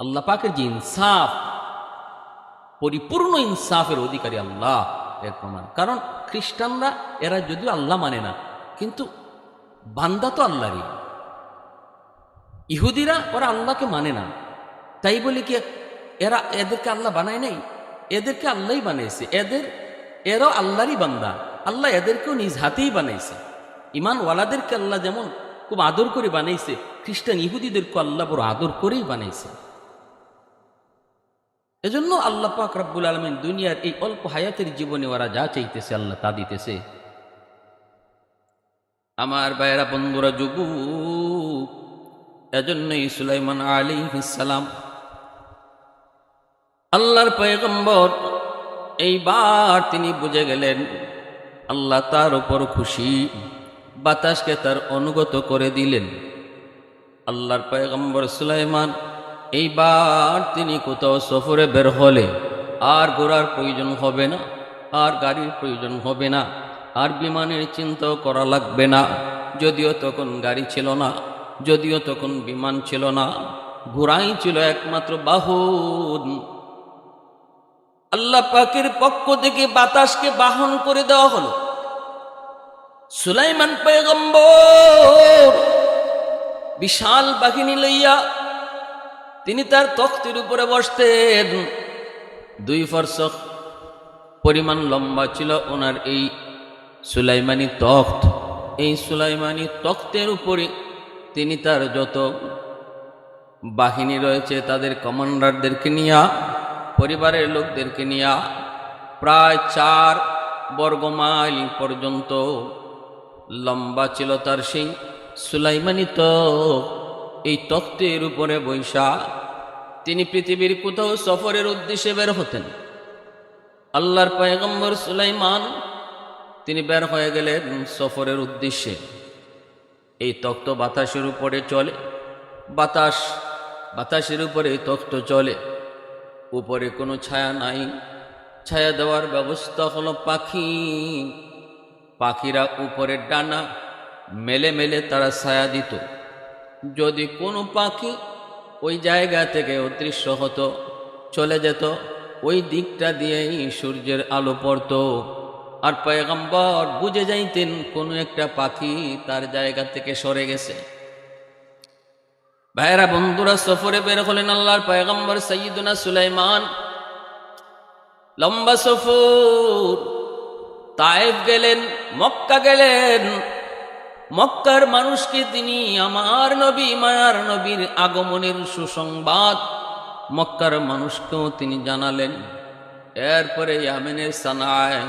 আল্লাহ পাকের যে ইনসাফ, পরিপূর্ণ ইনসাফের অধিকারী আল্লাহ, এর প্রমাণ। কারণ খ্রিস্টানরা, এরা যদিও আল্লাহ মানে না, কিন্তু বান্দা তো আল্লাহরই। ইহুদিরা, ওরা আল্লাহকে মানে না। তাই বলে কি, এরা এদেরকে আল্লাহ বানায় নাই, এদেরকে আল্লাহই বানিয়েছে। এদের, এরাও আল্লাহরই বান্দা। আল্লাহ এদেরকেও নিজ হাতেই বানাইছে। ইমান ওয়ালাদেরকে আল্লাহ যেমন খুব আদর করে বানাইছে, খ্রিস্টান ইহুদিদেরকে আল্লাহ বড় আদর করেই বানাইছে। এজন্য আল্লাহ পাক রব্বুল আলমিন দুনিয়ার এই অল্প হায়াতের জীবনে ওরা যা চাইতেছে আল্লাহ তা দিতেছে। আমার বাইরা বন্ধুরা যুবু এজন্যই সুলাইমান আলী সালাম। আল্লাহর পয়গম্বর, এইবার তিনি বুঝে গেলেন, আল্লাহ তার উপর খুশি, বাতাসকে তার অনুগত করে দিলেন। আল্লাহর পয়গম্বর সুলাইমান এইবার তিনি কোথাও সফরে বের হলে আর ঘোরার প্রয়োজন হবে না, আর গাড়ির প্রয়োজন হবে না, আর বিমানের চিন্তাও করা লাগবে না। যদিও তখন গাড়ি ছিল না, যদিও তখন বিমান ছিল না, ঘোড়াই ছিল একমাত্র বাহন। আল্লাহ পাকের পক্ষ থেকে বাতাসকে বাহন করে দেওয়া হলো। সুলাইমান পয়গম্বর বিশাল বাহিনী লইয়া তিনি তার তখ্তের উপরে বসতেন। দুই ফরসক পরিমাণ লম্বা ছিল ওনার এই সুলাইমানি তখ্ত এই সুলাইমানি তখ্তের উপরে তিনি তার যত বাহিনী রয়েছে তাদের কমান্ডারদেরকে নিয়া, পরিবারের লোকদেরকে নিয়া প্রায় চার বর্গমাইল পর্যন্ত লম্বা ছিল তার সেই সুলাইমানি তখ এই তক্তের উপরে বৈশা তিনি পৃথিবীর কোথাও সফরের উদ্দেশ্যে বের হতেন। আল্লাহর পয়গম্বর সুলাইমান, তিনি বের হয়ে গেলেন সফরের উদ্দেশ্যে। এই তক্ত বাতাসের উপরে চলে, বাতাস, বাতাসের উপরে তক্ত চলে। উপরে কোনো ছায়া নাই, ছায়া দেওয়ার ব্যবস্থা হলো পাখি। পাখিরা উপরের ডানা, মেলে মেলে তারা ছায়া দিত। যদি কোনো পাখি ওই জায়গা থেকে অদৃশ্য হতো, চলে যেত। ওই দিকটা দিয়েই সূর্যের আলো পড়তো। আর পয়গম্বর বুঝে যাইতেন কোনো একটা পাখি তার জায়গা থেকে সরে গেছে। ভাইয়েরা, বন্ধুরা, সফরে বের হলেন আল্লাহর পয়গম্বর সৈয়দুনা সুলাইমান। লম্বা সফর, তায়েফ গেলেন, মক্কা গেলেন মক্কার মানুষকে তিনি আমার নবী, মায়ার নবীর আগমনের সুসংবাদ মক্কার মানুষকেও তিনি জানালেন। এরপরে ইয়ামেনের সানায়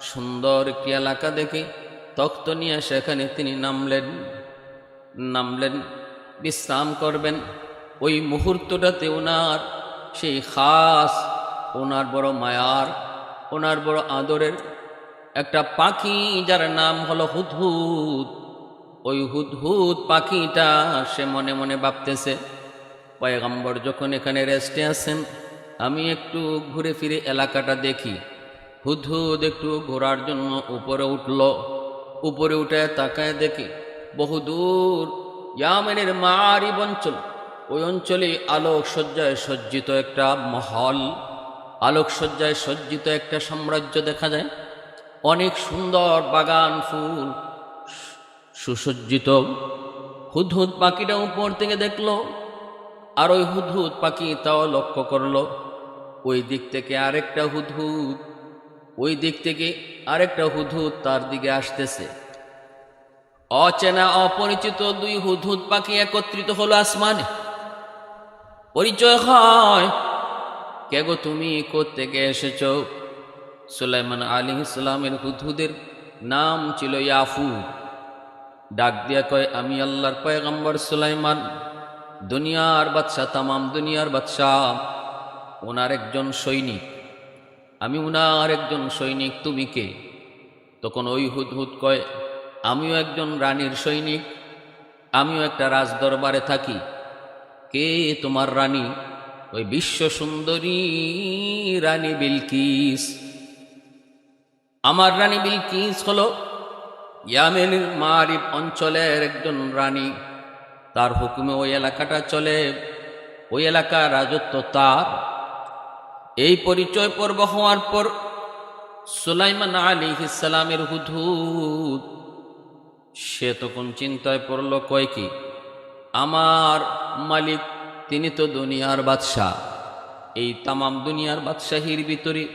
সুন্দর একটি এলাকা দেখে তক্ত নিয়ে সেখানে তিনি নামলেন। নামলেন, বিশ্রাম করবেন। ওই মুহূর্তটাতে ওনার সেই খাস, ওনার বড় মায়ার, ওনার বড় আদরের একটা পাখি যার নাম হলো হুদহুদ। ওই হুদহুদ পাখিটা, সে মনে মনে ভাবতেছে, পয়গম্বর যখন এখানে রেস্টে আছেন, আমি একটু ঘুরে ফিরে এলাকাটা দেখি। হুদহুদ একটু ঘোরার জন্য উপরে উঠল। উপরে উঠে তাকায় দেখি বহুদূর ইয়ামেনের মারিব অঞ্চল। ওই অঞ্চলে আলোক সজ্জায় সজ্জিত একটা মহল। আলোক সজ্জায় সজ্জিত একটা সাম্রাজ্য দেখা যায়। অনেক সুন্দর বাগান, ফুল সুসজ্জিত। হুদহুদ পাখিটা উপর থেকে দেখল, আর ওই হুদহুদ পাখি তাও লক্ষ্য করল। ওই দিক থেকে আরেকটা হুদহুদ ওই দিক থেকে আরেকটা হুদহুদ তার দিকে আসতেছে। অচেনা অপরিচিত দুই হুদহুদ পাখি একত্রিত হলো আসমানে। পরিচয় হয়, কে গো তুমি? কোত্থেকে এসেছ? সুলাইমান আলী ইসলামের হুদহুদের নাম ছিল ইয়াফু ডাক দিয়া কয়, আমি আল্লাহর পয়গম্বর সুলাইমান, দুনিয়ার বাদশাহ, তামাম দুনিয়ার বাদশাহ। ওনার একজন সৈনিক। আমি উনার একজন সৈনিক, তুমি কে? তখন ওই হুদ হুদহুদ কয়, আমিও একজন রানীর সৈনিক। আমিও একটা রাজদরবারে থাকি। কে তোমার রানী? ওই বিশ্ব সুন্দরী রানী বিলকিস। আমার রানী বিলকিস হলো ইয়ামেনের মারিব অঞ্চলের একজন রানী। তার হুকুমে ওই এলাকাটা চলে। ওই এলাকার রাজত্ব তার। এই পরিচয় পর্ব হওয়ার পর সুলাইমান আলী ইসালামের হুদহুদ সে তখন চিন্তায় পড়ল, কয় কি, আমার মালিক, তিনি তো দুনিয়ার বাদশাহ। এই তামাম দুনিয়ার বাদশাহীর ভিতরে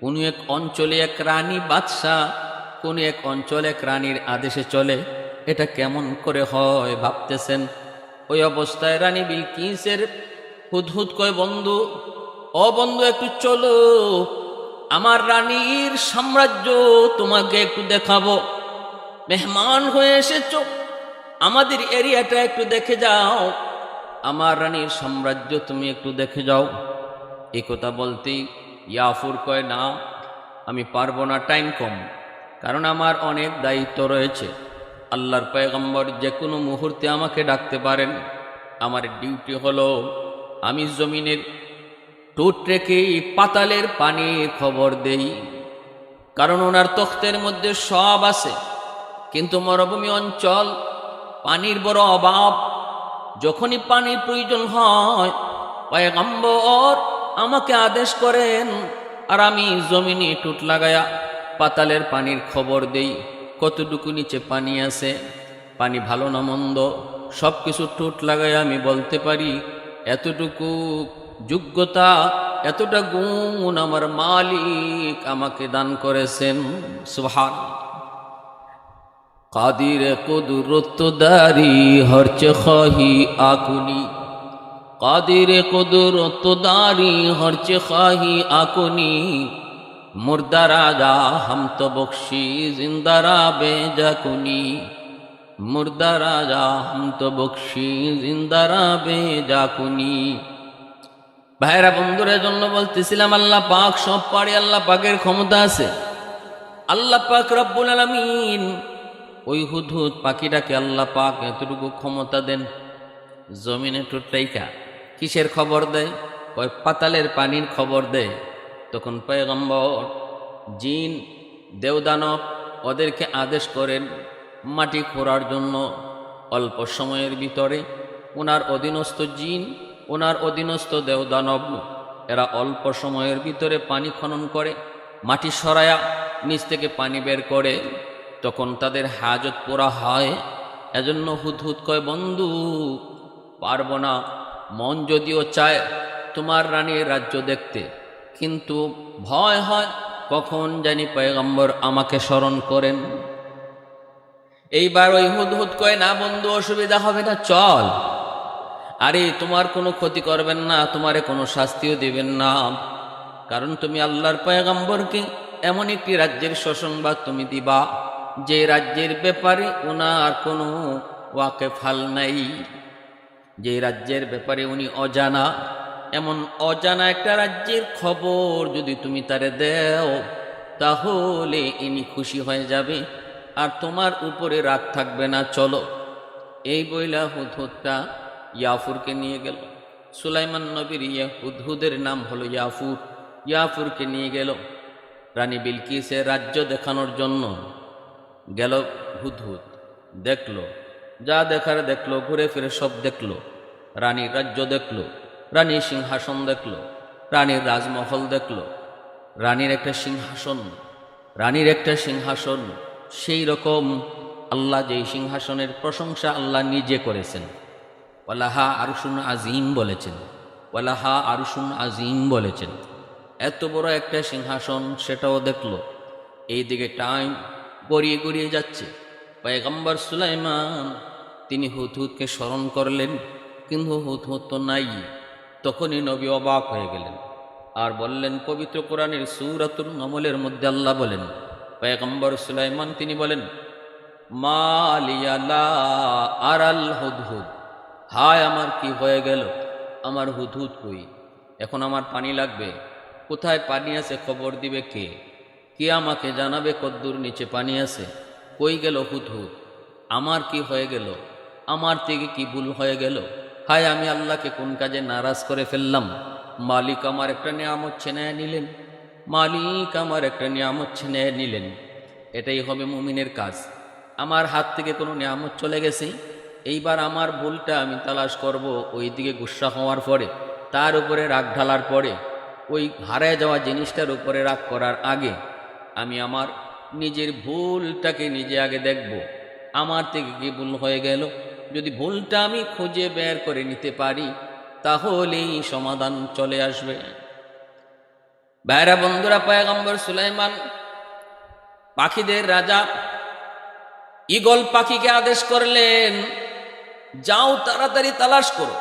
কোনো এক অঞ্চলে এক রানী বাদশাহ কোন এক অঞ্চলে রানীর আদেশে চলে, এটা কেমন করে হয় ভাবতেছেন? ওই অবস্থায় রানী বিলকিসের হুদহুদ কয়, বন্ধু, ও বন্ধু, একটু চলো। আমার রানীর সাম্রাজ্য তোমাকে একটু দেখাবো। মেহমান হয়ে এসেছ। আমাদের এরিয়াটা একটু দেখে যাও। আমার রানীর সাম্রাজ্য তুমি একটু দেখে যাও। এ কথা বলতেই ইয়াফুর কয়, না, আমি পারব না, টাইম কম। কারণ আমার অনেক দায়িত্ব রয়েছে। আল্লাহর পয়গম্বর যে কোনো মুহূর্তে আমাকে ডাকতে পারেন। আমার ডিউটি হলো, আমি জমিনের টুট রেখে পাতালের পানি খবর দেই। কারণ ওনার তখ্তের মধ্যে সব আছে। কিন্তু মরুভূমি অঞ্চল, পানির বড় অভাব। যখনই পানির প্রয়োজন হয়, পয়গম্বর আমাকে আদেশ করেন, আর আমি জমিনে টুট লাগায়া পাতালের পানির খবর দেই। কতটুকু নিচে পানি আছে? পানি ভালো না মন্দ? সব কিছু টুট লাগায় আমি বলতে পারি, এতটুকু যোগ্যতা, এতটা গুণ আমার মালিক আমাকে দান করেছেন। সুহান কাদির কুদরত দারি হরচে খাহি আকুনি। কাদির কুদরত দারি হরচে খাহি আকুনি। মুর্দা রাজা হম তো বখশি জিন্দারা বেজাকুনি মুর্দা রাজা হম তো বখশি জিন্দারা বেজাকুনি ভাইরা বন্ধুরের জন্য বলতেছিলাম, আল্লাহ পাক সব পারে আল্লাহ পাকের ক্ষমতা আছে। আল্লাহ পাক রব্বুল আলামিন ওই হুদহুদ পাখিটাকে আল্লাহ পাক এতটুকু ক্ষমতা দেন, জমিনে টুটাইকা কিসের খবর দেয়? ওই পাতালের পানির খবর দেয়। তখন পয়গম্বর, জিন, দেওদানব ওদেরকে আদেশ করেন মাটি খোঁড়ার জন্য। অল্প সময়ের ভিতরে ওনার অধীনস্থ জিন ওনার অধীনস্থ দেওদানব, এরা অল্প সময়ের ভিতরে পানি খনন করে, মাটি সরায়া নিচ থেকে পানি বের করে। তখন তাদের হাজত পোড়া হয়। এজন্য হুদহুদ কয়, বন্ধু, পারব না। মন যদিও চায় তোমার রানীর রাজ্য দেখতে কিন্তু ভয় হয় কখন জানি পয়গম্বর আমাকে স্মরণ করেন। এইবার ওই হুদ হুদ কয়, না বন্ধু, অসুবিধা হবে না, চল। আরে, তোমার কোনো ক্ষতি করবেন না, তোমারে কোনো শাস্তিও দিবেন না। কারণ তুমি আল্লাহর পয়গম্বরকে এমন একটি রাজ্যের সুসংবাদ তুমি দিবা, যে রাজ্যের ব্যাপারে ওনার কোনো ওয়াকে ফাল নাই। যে রাজ্যের ব্যাপারে উনি অজানা এমন অজানা একটা রাজ্যের খবর যদি তুমি তারে দেও, তাহলে ইনি খুশি হয়ে যাবে, আর তোমার উপরে রাগ থাকবে না, চলো। এই বইলা হুদহুদটা ইয়াফুরকে নিয়ে গেল। সুলাইমান নবীর ইয়া হুদহুদের নাম হলো ইয়াফুর। ইয়াফুরকে নিয়ে গেল। রানী বিলকিসের রাজ্য দেখানোর জন্য গেল হুদহুদ। দেখল। যা দেখার দেখল, ঘুরে ফিরে সব দেখল। রানীর রাজ্য দেখল। রানীর সিংহাসন দেখল, রানীর রাজমহল দেখল, রানীর একটা সিংহাসন, রানীর একটা সিংহাসন, সেই রকম আল্লাহ যেই সিংহাসনের প্রশংসা আল্লাহ নিজে করেছেন। ওয়ালাহা আরুসুন আজিম বলেছেন, ওয়ালাহা আরুসুন আজিম বলেছেন, এত বড় একটা সিংহাসন সেটাও দেখল এই দিকে টাইম গড়িয়ে গড়িয়ে যাচ্ছে। পয়গম্বর সুলাইমান, তিনি হুদহুদকে স্মরণ করলেন, কিন্তু হুদহুদ তো নাই। তখনই নবী অবাক হয়ে গেলেন। আর বললেন, পবিত্র কোরআনের সুরাতুল নমলের মধ্যে আল্লাহ বলেন, পয়গম্বর সুলাইমান তিনি বলেন মালিয়ালা আরাল হুদহুদ। হায়, আমার কি হয়ে গেল? আমার হুদহুদ কই? এখন আমার পানি লাগবে। কোথায় পানি আছে খবর দিবে কে? কে আমাকে জানাবে কদ্দুর নিচে পানি আছে? কই গেল হুদহুদ? আমার কি হয়ে গেল? আমার থেকে কি ভুল হয়ে গেল? হায়, আমি আল্লাহকে কোন কাজে নারাজ করে ফেললাম? মালিক আমার একটা নিয়ামত ছেনে নিলেন। মালিক আমার একটা নিয়ামত ছেনে নিলেন। এটাই হবে মুমিনের কাজ। আমার হাত থেকে কোনো নিয়ামত চলে গেছে। এইবার আমার ভুলটা আমি তালাশ করব ওই দিকে গুসা হওয়ার পরে, তার উপরে রাগ ঢালার পরে, ওই হারায় যাওয়া জিনিসটার উপরে রাগ করার আগে আমি আমার নিজের ভুলটাকে নিজে আগে দেখব। আমার থেকে কি ভুল হয়ে গেল? যদি ভুলটা আমি খুঁজে বের করে নিতে পারি, তাহলেই সমাধান চলে আসবে। বাইরা বন্ধুরা, পয়গম্বর সুলাইমান পাখিদের রাজা ইগল পাখিকে আদেশ করলেন, যাও তাড়াতাড়ি তালাশ করো।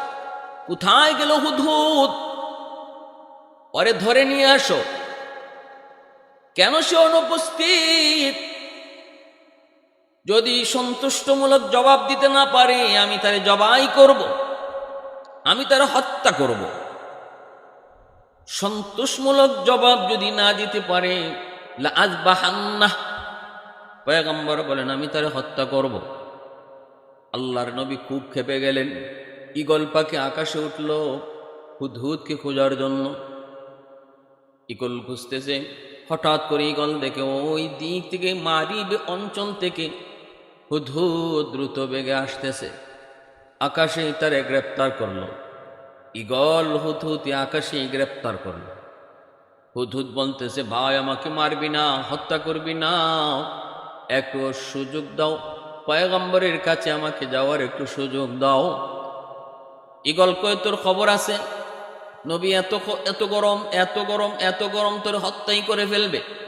কোথায় গেল হুদহুদ? পরে ধরে নিয়ে আসো। কেন সে অনুপস্থিত? যদি সন্তুষ্টমূলক জবাব দিতে না পারে, আমি তারে জবাই করব। আমি তারা হত্যা করব। সন্তোষমূলক জবাব যদি না দিতে পারে আজ বাহান্না পয়গম্বর বলেন, আমি তারে হত্যা করব। আল্লাহর নবী খুব খেপে গেলেন। ইগল পাখি আকাশে উঠল, হুদহুদকে খোঁজার জন্য। ইগল খুঁজতেছে, হঠাৎ করে ইগল দেখে, ওই দিক থেকে মারিব অঞ্চল থেকে হুদহুদ দ্রুত বেগে আসতেছে। আকাশে তারে গ্রেপ্তার করল। ইগল হুদহুদ আকাশে গ্রেপ্তার করল। হুদহুদ বলতেছে, ভাই, আমাকে মারবি না, হত্যা করবি না। একটু সুযোগ দাও। পয়গম্বরের কাছে আমাকে যাওয়ার একটু সুযোগ দাও। ইগল কয়ে, তোর খবর আছে? নবী এত এত গরম এত গরম এত গরম তোর হত্যাই করে ফেলবে।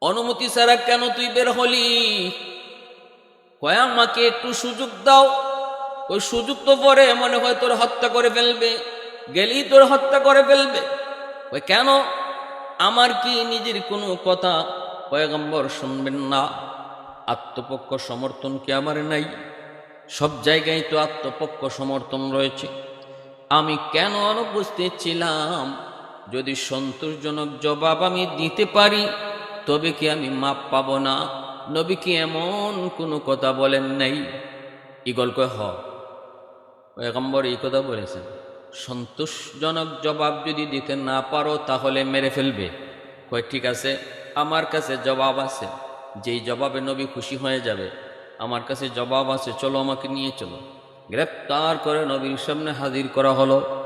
অনুমতি ছাড়া কেন তুই বের হলি? কয়, আমাকে একটু সুযোগ দাও। ওই সুযোগ তো পরে মনে হয় তোর হত্যা করে ফেলবে। গেলেই তোর হত্যা করে ফেলবে। ওই কেন? আমার কি নিজের কোনো কথা পয়গম্বর শুনবেন না? আত্মপক্ষ সমর্থন কি আমার নাই? সব জায়গায় তো আত্মপক্ষ সমর্থন রয়েছে। আমি কেন অনুপস্থিত ছিলাম? যদি সন্তোষজনক জবাব আমি দিতে পারি তবে কি আমি মাপ পাবো না? নবী কি এমন কোনো কথা বলেন নাই? ইগল কয় হ। পয়গম্বর এই কথা বলেছেন। সন্তোষজনক জবাব যদি দিতে না পারো, তাহলে মেরে ফেলবে। কয়, ঠিক আছে, আমার কাছে জবাব আছে। যেই জবাবে নবী খুশি হয়ে যাবে, আমার কাছে জবাব আছে। চলো, আমাকে নিয়ে চলো। গ্রেপ্তার করে নবীর সামনে হাজির করা হলো।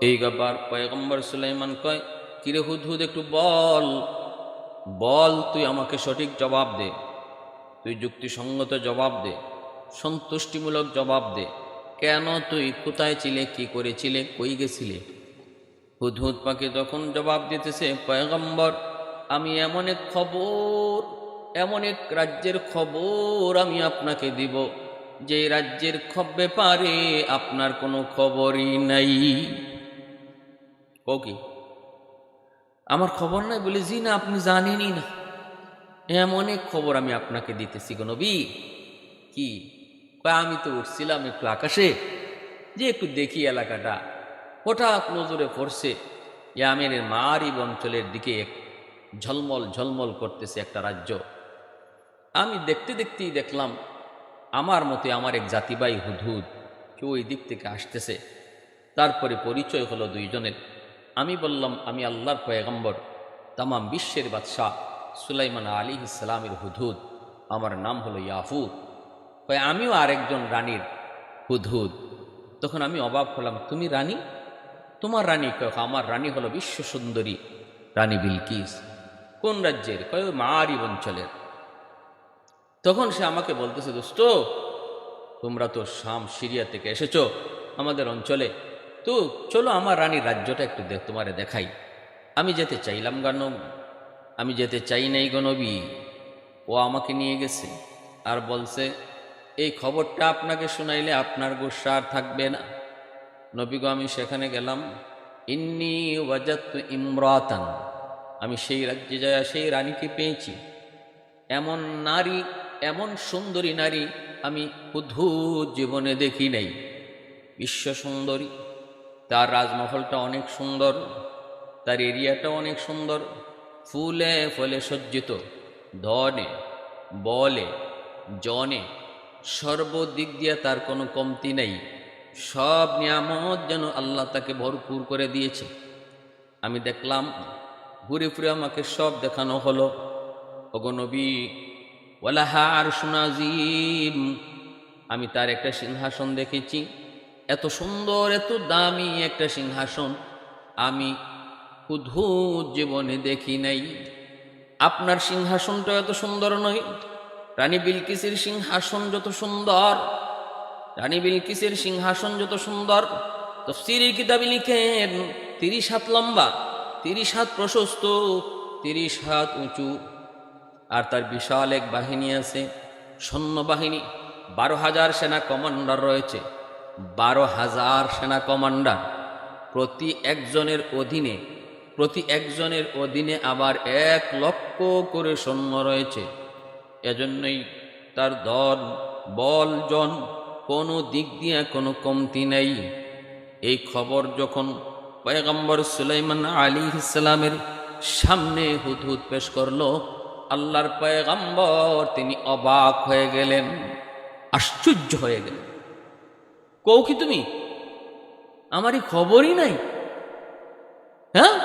এই গবার পয়গম্বর সুলাইমান কয়, কিরে হুদ হুদ একটু বল। বল, তুই আমাকে সঠিক জবাব দে। তুই যুক্তিসঙ্গত জবাব দে, সন্তুষ্টিমূলক জবাব দে। কেন তুই, কোথায় ছিলে, কি করেছিলে, কই গেছিলে? হুদহুদ পাখি তখন জবাব দিতেছে, পয়গম্বর, আমি এমন এক খবর, এমন এক রাজ্যের খবর আমি আপনাকে দিব, যে রাজ্যের খব ব্যাপারে আপনার কোনো খবরই নাই। ও কি? আমার খবর নাই বলে, জি না, আপনি জানেনই না। এমন অনেক খবর আমি আপনাকে দিতেছি গো নবী। কি? আমি তো উঠছিলাম একটু আকাশে, যে একটু দেখি এলাকাটা। হঠাৎ নজরে পড়ছে, ইয়ামেনের মারিব অঞ্চলের দিকে এক ঝলমল ঝলমল করতেছে একটা রাজ্য। আমি দেখতে দেখতেই দেখলাম, আমার মতে আমার এক জাতিবাই হুদহুদ কেউ ওই দিক থেকে আসতেছে। তারপরে পরিচয় হলো দুইজনের। আমি বললাম, আমি আল্লাহর পয়গম্বর, তামাম বিশ্বের বাদশাহ সুলাইমান আলী ইসলামের হুদহুদ আমার নাম হলো ইয়াফুর কয়, আমিও আরেকজন রানীর হুদহুদ তখন আমি অবাক হলাম, তুমি রানী? তোমার রানী কয়, আমার রানী হলো বিশ্ব সুন্দরী রানী বিলকিস। কোন রাজ্যের? কয়, মারি অঞ্চলের। তখন সে আমাকে বলতেছে দোস্ত তোমরা তো শাম সিরিয়া থেকে এসেছ, আমাদের অঞ্চলে তো চলো আমার রানীর রাজ্যটা একটু দেখ, তোমারে দেখাই। আমি যেতে চাইলাম গান আমি যেতে চাই নাই গনবী ও আমাকে নিয়ে গেছে আর বলছে, এই খবরটা আপনাকে শুনাইলে আপনার গোসা আর থাকবে না। নবীগো আমি সেখানে গেলাম, ইন্নি ওয়াজাত ইমরাতান, আমি সেই রাজ্যে যায় সেই রানীকে পেয়েছি। এমন নারী, এমন সুন্দরী নারী আমি উদ্ভুত জীবনে দেখি নাই। বিশ্ব সুন্দরী তার রাজমহলটা অনেক সুন্দর, তার এরিয়াটা অনেক সুন্দর। ফুলে ফলে সজ্জিত, ধনে, বলে, জনে, সর্বদিক দিয়ে তার কোনো কমতি নেই। সব নিয়ামত যেন আল্লাহ তাকে ভরপুর করে দিয়েছে। আমি দেখলাম, ঘুরে ফিরে আমাকে সব দেখানো হলো। অগনবী ওলাহা আর সুনাজিম আমি তার একটা সিংহাসন দেখেছি। এত সুন্দর, এত দামি একটা সিংহাসন আমি হুদহুদ জীবনে দেখি নাই। আপনার সিংহাসনটা এত সুন্দর নয়? রানী বিলকিসের সিংহাসন যত সুন্দর, রানী বিলকিসের সিংহাসন যত সুন্দর তো তফসিরের কিতাবে লিখেন, তিরিশ হাত লম্বা, তিরিশ হাত প্রশস্ত, তিরিশ হাত উঁচু। আর তার বিশাল এক বাহিনী আছে, সৈন্যবাহিনী, বারো হাজার সেনা কমান্ডার রয়েছে। বারো হাজার সেনা কমান্ডার। প্রতি একজনের অধীনে, প্রতি একজনের অধীনে আবার এক লক্ষ করে সৈন্য রয়েছে। এজন্যই তার দল, বল, জন কোনো দিক দিয়ে কোনো কমতি নেই। এই খবর যখন পয়গম্বর সুলাইমান আলী ইসলামের সামনে হুদহুদ পেশ করল, আল্লাহর পয়গম্বর তিনি অবাক হয়ে গেলেন, আশ্চর্য হয়ে গেলেন। কৌ কি তুমি? আমারই খবরই নাই। হ্যাঁ?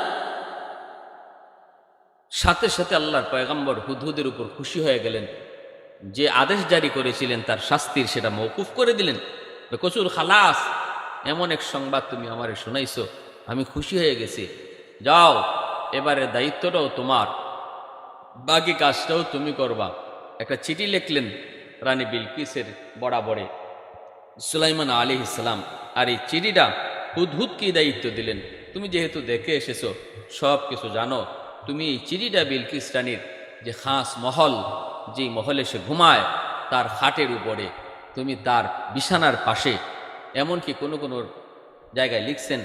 সাথে সাথে আল্লাহর পয়গম্বর হুদহুদের উপর খুশি হয়ে গেলেন। যে আদেশ জারি করেছিলেন, তার শাস্তির সেটা মৌকুফ করে দিলেন। কচুর খালাস, এমন এক সংবাদ তুমি আমারে শোনাইছো, আমি খুশি হয়ে গেছি। যাও এবারে দায়িত্বটাও তোমার। বাকি কাজটাও তুমি করবা। একটা চিঠি লিখলেন রানী বিলকিসের বরাবরে। সুলাইমান আলী ইসলাম আর এই চিঠিটা হুদহুদ কি দায়িত্ব দিলেন? তুমি যেহেতু দেখে এসেছ, সব কিছু জানো, তুমি এই চিঠিটা বিলকিস রানীর যে খাস মহল, যে মহলে সে ঘুমায়, তার খাটের উপরে, তুমি তার বিছানার পাশে, এমনকি কোনো কোনো জায়গায় লিখছেন,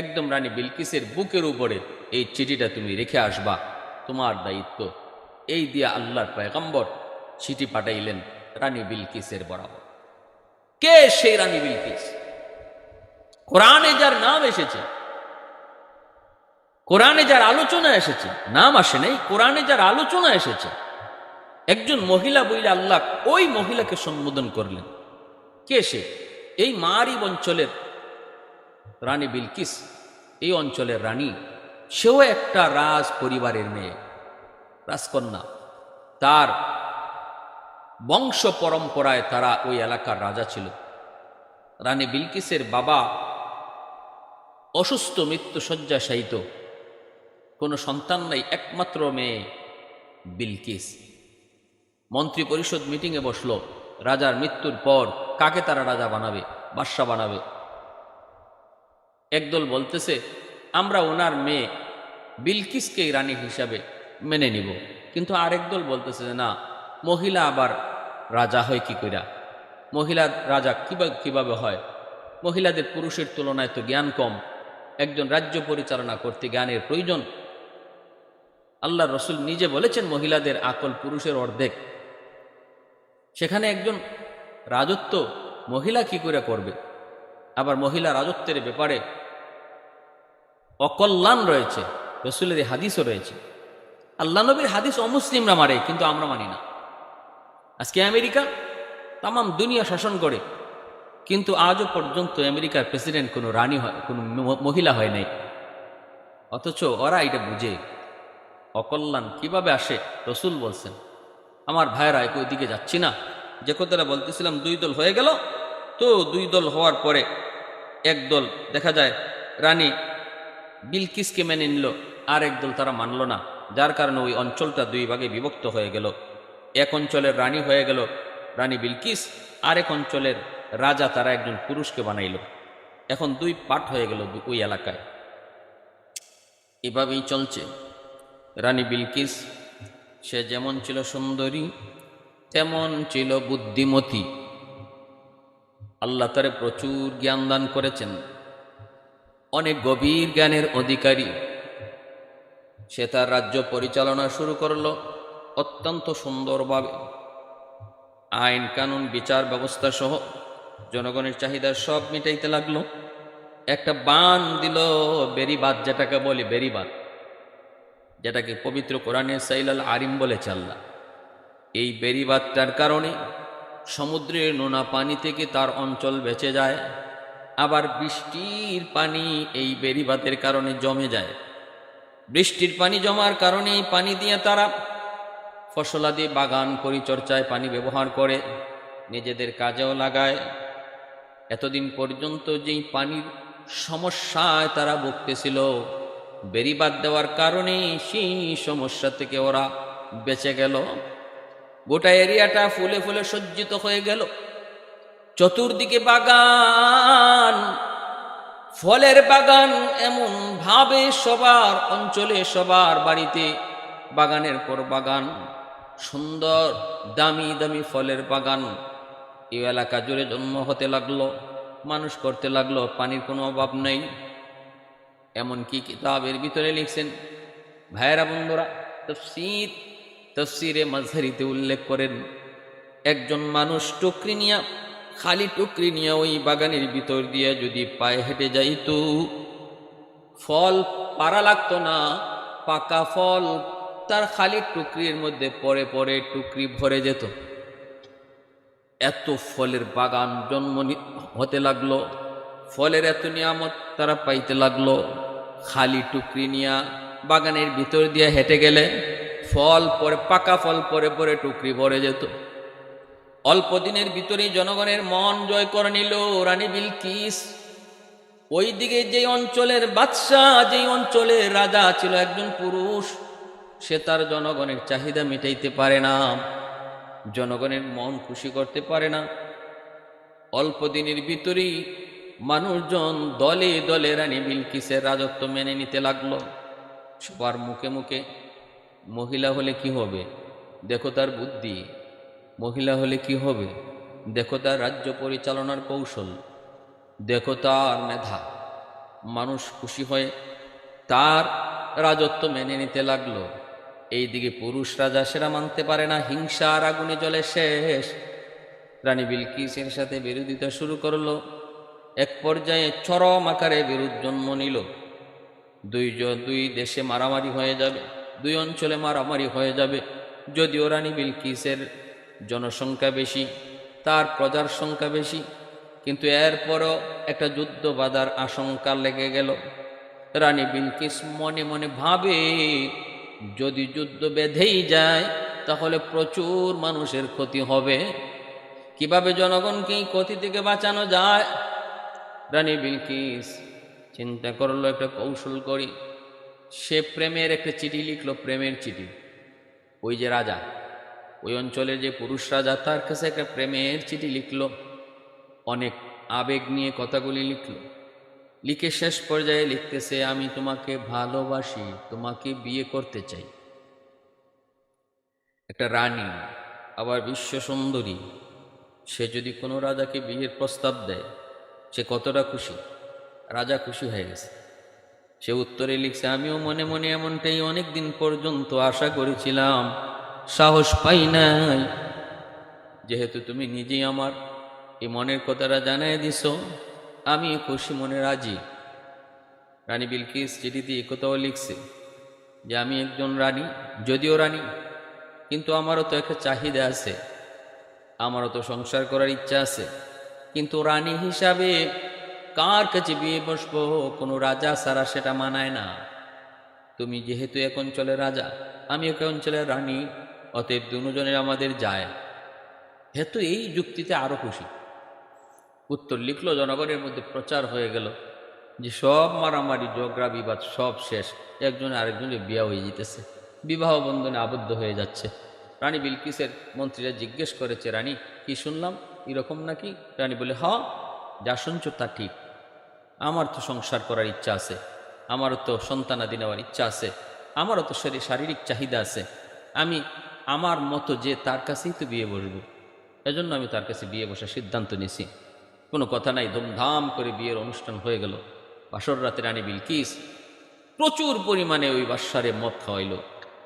একদম রানী বিলকিসের বুকের উপরে এই চিঠিটা তুমি রেখে আসবা, তোমার দায়িত্ব। এই দিয়া আল্লাহর পয়গম্বর চিঠি পাঠাইলেন রানী বিলকিসের বরাবর। কে সেই রানী বিলকিস? কোরআনে যার নাম এসেছে, কোরআনে যার আলোচনা এসেছে, নাম আসে নাই, কোরআনে যার আলোচনা এসেছে, একজন মহিলা বইলে আল্লাহ ওই মহিলাকে সম্বোধন করলেন। কে সে? এই মারিব অঞ্চলের রানী বিলকিস, এই অঞ্চলের রানী, সেও একটা রাজ পরিবারের মেয়ে, রাজকন্যা। তার বংশ পরম্পরায় তারা ওই এলাকার রাজা ছিল। রানী বিলকিসের বাবা অসুস্থ মৃত্যু শয্যাশায়িত কোনো সন্তান নাই, একমাত্র মেয়ে বিলকিস। মন্ত্রী পরিষদ মিটিংয়ে বসল, রাজার মৃত্যুর পর কাকে তারা রাজা বানাবে, বাদশা বানাবে? একদল বলতেছে, আমরা ওনার মেয়ে বিলকিসকেই রানী হিসাবে মেনে নিব। কিন্তু আরেক দল বলতেছে যে, না মহিলা আবার রাজা হয় কি কইরা? মহিলা রাজা কীভাবে হয়? মহিলাদের পুরুষের তুলনায় তো জ্ঞান কম। একজন রাজ্য পরিচালনা করতে জ্ঞানের প্রয়োজন। আল্লাহ রসুল নিজে বলেছেন, মহিলাদের আকল পুরুষের অর্ধেক। সেখানে একজন রাজত্ব মহিলা কি করে করবে? আবার মহিলা রাজত্বের ব্যাপারে অকল্যাণ রয়েছে। রসুলের হাদিসও রয়েছে। আল্লাহ নবীর হাদিস অমুসলিমরা মারে, কিন্তু আমরা মানি না। আজকে আমেরিকা তাম দুনিয়া শাসন করে, কিন্তু আজও পর্যন্ত আমেরিকার প্রেসিডেন্ট কোনো রানী হয়, কোনো মহিলা হয় নাই। অথচ ওরা এটা বুঝে। অকল্যাণ কীভাবে আসে, রসুল বলছেন, আমার ভাইয়েরা একই দিকে যাচ্ছি না। যে কথাটা বলতেছিলাম, দুই দল হয়ে গেল, তো দুই দল হওয়ার পরে এক দল, দেখা যায়, রানী বিলকিসকে মেনে নিল, আর এক দল তারা মানল না। যার কারণে ওই অঞ্চলটা দুই ভাগে বিভক্ত হয়ে গেল। এক অঞ্চলের রানী হয়ে গেল রানী বিলকিস আরেক অঞ্চলের রাজা তারা একজন পুরুষকে বানাইল। এখন দুই পাঠ হয়ে গেল ওই এলাকায়। এভাবেই চলছে। রানী বিলকিস, সে যেমন ছিল সুন্দরী, তেমন ছিল বুদ্ধিমতী। আল্লাহ তারে প্রচুর জ্ঞান দান করেছেন। অনেক গভীর জ্ঞানের অধিকারী। সে তার রাজ্য পরিচালনা শুরু করল। অত্যন্ত সুন্দরভাবে আইন, কানুন, বিচার ব্যবস্থা সহ জনগণের চাহিদা সব মিটাইতে লাগল। একটা বান দিল বেরিবাদ, যেটাকে বলি বেরিবাদ, যেটাকে পবিত্র কোরআনে সাইলাল আরিম বলে চাল্লা এই বেরিবাদটার কারণে সমুদ্রের নোনা পানি থেকে তার অঞ্চল বেঁচে যায়, আবার বৃষ্টির পানি এই বেরিবাদের কারণে জমে যায়। বৃষ্টির পানি জমার কারণে এই পানি দিয়ে তারা ফসলাদি বাগান পরিচর্যায় পানি ব্যবহার করে, নিজেদের কাজেও লাগায়। এতদিন পর্যন্ত যেই পানির সমস্যায় তারা ভুগতেছিল বেরিবাদ দেওয়ার কারণে সেই সমস্যা থেকে ওরা বেঁচে গেল। গোটা এরিয়াটা ফুলে ফুলে সজ্জিত হয়ে গেল। চতুর্দিকে বাগান, ফলের বাগান এমন ভাবে সবার অঞ্চলে সবার বাড়িতে বাগানের পর বাগান। সুন্দর, দামি দামি ফলের বাগান। এই এলাকা জুড়ে জন্ম হতে লাগল, মানুষ করতে লাগল, পানির কোনো অভাব নেই। এমনকি কিতাবের ভিতরে লিখছেন, ভাইয়েরা, বন্ধুরা, তফসির, তফসিরে মাঝারিতে উল্লেখ করেন, একজন মানুষ টুকরি নিয়া, খালি টুকরি নিয়ে ওই বাগানের ভিতর দিয়ে যদি পায়ে হেঁটে যাইত, ফল পারা লাগতো না, পাকা ফল তার খালি টুকরির মধ্যে পরে পরে টুকরি ভরে যেত। এত ফলের বাগান জন্ম হতে লাগল, ফলের এত নিয়ামত তারা পাইতে লাগল। খালি টুকরি নিয়া বাগানের ভিতর দিয়ে হেঁটে গেলে ফল পরে, পাকা ফল পরে পরে টুকরি ভরে যেত। অল্প দিনের ভিতরেই জনগণের মন জয় করে নিল রানী বিলকিস। ওই দিকে যে অঞ্চলের বাদশাহ, যেই অঞ্চলের রাজা ছিল একজন পুরুষ সে তার জনগণের চাহিদা মেটাইতে পারে না, জনগণের মন খুশি করতে পারে না। অল্প দিনের ভিতরেই মানুষজন দলে দলে রানী বিলকিসের রাজত্ব মেনে নিতে লাগল। সবার মুখে মুখে, মহিলা হলে কি হবে? দেখো তার বুদ্ধি। মহিলা হলে কি হবে? দেখো তার রাজ্য পরিচালনার কৌশল। দেখো তার মেধা। মানুষ খুশি হয়ে তার রাজত্ব মেনে নিতে লাগল। এইদিকে পুরুষ রাজা সেরা মানতে পারে না, হিংসার আগুনে জলে শেষ। রানী বিলকিসের সাথে বিরোধিতা শুরু করল। এক পর্যায়ে চরম আকারে বিরোধ জন্ম নিল। দুই দুই দেশে মারামারি হয়ে যাবে, দুই অঞ্চলে মারামারি হয়ে যাবে। যদিও রানী বিলকিসের জনসংখ্যা বেশি, তার প্রজার সংখ্যা বেশি, কিন্তু এরপরও একটা যুদ্ধ বাঁধার আশঙ্কা লেগে গেল। রানী বিলকিস মনে মনে ভাবে যদি যুদ্ধ বেঁধেই যায়, তাহলে প্রচুর মানুষের ক্ষতি হবে। কীভাবে জনগণকে এই ক্ষতি থেকে বাঁচানো যায়? রানী বিলকিস চিন্তা করল, একটা কৌশল করি। সে প্রেমের একটা চিঠি লিখলো, প্রেমের চিঠি। ওই যে রাজা, ওই অঞ্চলের যে পুরুষ রাজা, তার কাছে একটা প্রেমের চিঠি লিখলো। অনেক আবেগ নিয়ে কথাগুলি লিখলো। লিখে শেষ পর্যায়ে লিখতেছে, আমি তোমাকে ভালোবাসি, তোমাকে বিয়ে করতে চাই। একটা রানী, আবার বিশ্ব সুন্দরী, সে যদি কোনো রাজাকে বিয়ের প্রস্তাব দেয়, সে কতটা খুশি? রাজা খুশি হয়ে গেছে। সে উত্তরে লিখছে, আমিও মনে মনে এমনটাই অনেক দিন পর্যন্ত আশা করেছিলাম, সাহস পাই নাই। যেহেতু তুমি নিজেই আমার, এই মনের কথাটা জানাই দিছ আমি খুশি মনে রাজি। রানী বিলকিস চিঠিতে একথাও লিখছে যে, আমি একজন রানী, যদিও রানী, কিন্তু আমারও তো একটা চাহিদা আছে। আমারও তো সংসার করার ইচ্ছা আছে। কিন্তু রানী হিসাবে কার কাছে বিয়ে বসবো? কোনো রাজা সারা সেটা মানায় না। তুমি যেহেতু এক অঞ্চলের রাজা, আমি এক অঞ্চলের রানী, অতএব দুজনের আমাদের যায়। হেতু এই যুক্তিতে আরও খুশি। উত্তর লিখলো, জনগণের মধ্যে প্রচার হয়ে গেল যে সব মারামারি, ঝগড়া, বিবাদ সব শেষ। একজন আরেকজনের বিয়া হয়ে যেতেছে। বিবাহ বন্ধনে আবদ্ধ হয়ে যাচ্ছে। রানী বিলকিসের মন্ত্রীরা জিজ্ঞেস করেছে, রানী, কি শুনলাম? এরকম নাকি? রানী বলে, হ, যা শুনছো তা ঠিক। আমার তো সংসার করার ইচ্ছা আছে। আমারও তো সন্তানাদি নেওয়ার ইচ্ছা আছে। আমারও তো শরীর, শারীরিক চাহিদা আছে। আমি আমার মতো যে তার কাছেই তো বিয়ে বসবো। এজন্য আমি তার কাছে বিয়ে বসার সিদ্ধান্ত নিছি। কোনো কথা নাই, ধুমধাম করে বিয়ের অনুষ্ঠান হয়ে গেল। বাসর রাতে রানী বিলকিস প্রচুর পরিমাণে ওই বাসারে মদ খাওয়াইল।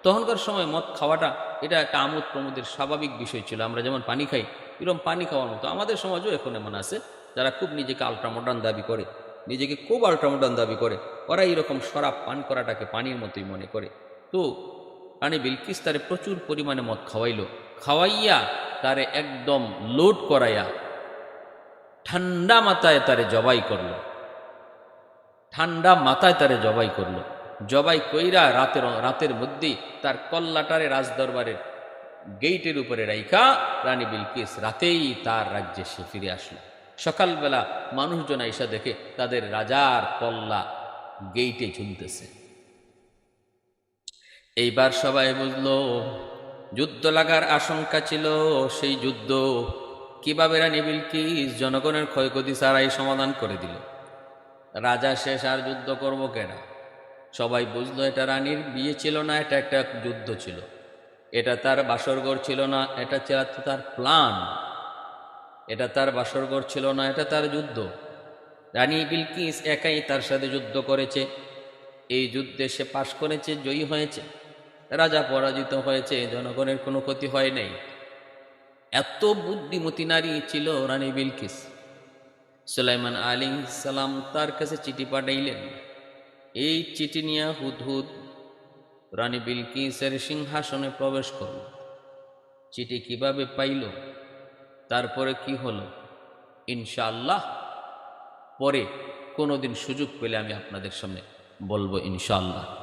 তখনকার সময় মদ খাওয়াটা এটা একটা আমোদ প্রমোদের স্বাভাবিক বিষয় ছিল। আমরা যেমন পানি খাই, এরকম পানি খাওয়ার মতো। আমাদের সমাজও এখন এমন আছে, যারা খুব নিজেকে আল্ট্রামডার্ন দাবি করে, নিজেকে খুব আল্ট্রামডার্ন দাবি করে, ওরা এইরকম শরাব পান করাটাকে পানির মতোই মনে করে। তো রানী বিলকিস তারে প্রচুর পরিমাণে মদ খাওয়াইল। খাওয়াইয়া তারে একদম লোড করাইয়া ঠান্ডা মাথায় তারে জবাই করল। ঠান্ডা মাথায় তারে জবাই করল। জবাই কইরা রাতের রাতের মধ্যেই তার কল্লাটারে রাজদরবারের গেইটের উপরে রাইখা রানী বিলকিস রাতেই তার রাজ্যে সে ফিরে আসলো। সকালবেলা মানুষজন আইসা দেখে তাদের রাজার কল্লা গেইটে ঝুলতেছে। এইবার সবাই বুঝলো, যুদ্ধ লাগার আশঙ্কা ছিল সেই যুদ্ধ। কীভাবে রানী বিলকিস জনগণের ক্ষয়ক্ষতি ছাড়াই সমাধান করে দিল? রাজা শেষ আর যুদ্ধ করব কেনা? সবাই বুঝলো এটা রানীর বিয়ে ছিল না, এটা একটা যুদ্ধ ছিল। এটা তার বাসরঘর ছিল না, এটা ছিল তার প্লান। এটা তার বাসরঘর ছিল না, এটা তার যুদ্ধ। রানী বিলকিস একাই তার সাথে যুদ্ধ করেছে। এই যুদ্ধে সে পাশ করেছে, জয়ী হয়েছে। রাজা পরাজিত হয়েছে, জনগণের কোনো ক্ষতি হয় নাই। এত বুদ্ধিমতী নারী ছিল রানী বিলকিস। সুলাইমান আলী সালাম তার কাছে চিঠি পাঠাইলেন। এই চিঠি নিয়ে হুদহুদ রানী বিলকিসের সিংহাসনে প্রবেশ করল। চিঠি কীভাবে পাইল, তারপরে কি হলো, ইনশাআল্লাহ পরে কোনোদিন সুযোগ পেলে আমি আপনাদের সামনে বলব ইনশাআল্লাহ।